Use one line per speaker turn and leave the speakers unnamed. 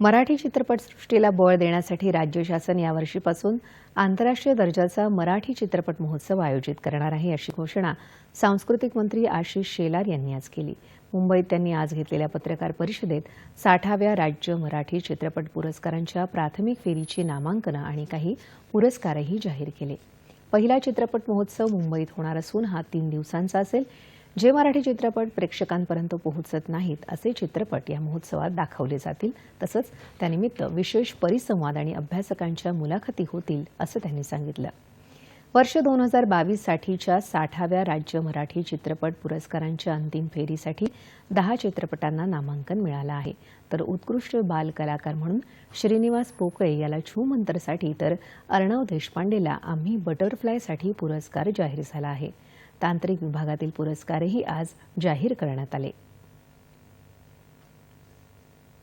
मराठी चित्रपटसृष्टीला बळ देण्यासाठी राज्य शासन यावर्षीपासून आंतरराष्ट्रीय दर्जाचा मराठी चित्रपट महोत्सव आयोजित करणार आहे अशी घोषणा सांस्कृतिक मंत्री आशिष शेलार यांनी आज केली. मुंबईत त्यांनी आज घेतलेल्या पत्रकार परिषदेत साठाव्या राज्य मराठी चित्रपट पुरस्कारांच्या प्राथमिक फेरीची नामांकनं आणि काही पुरस्कारही जाहीर केले. पहिला चित्रपट महोत्सव मुंबईत होणार असून हा तीन दिवसांचा असेल. जे मराठी चित्रपट प्रेक्षकांपर्यंत पोहोचत नाहीत असे चित्रपट या महोत्सवात दाखवले जातील. तसंच त्यानिमित्त विशेष परिसंवाद आणि अभ्यासकांच्या मुलाखती होतील असं त्यांनी सांगितलं. वर्ष दोन हजार बावीससाठीच्या साठाव्या राज्य मराठी चित्रपट पुरस्कारांच्या अंतिम फेरीसाठी दहा चित्रपटांना नामांकन मिळालं आहे. तर उत्कृष्ट बाल कलाकार म्हणून श्रीनिवास पोकळे याला छू मंतरसाठी तर अर्णव देशपांडेला आम्ही बटरफ्लायसाठी पुरस्कार जाहीर झाला आहे. तांत्रिक विभागातील पुरस्कारही आज जाहीर करण्यात आले.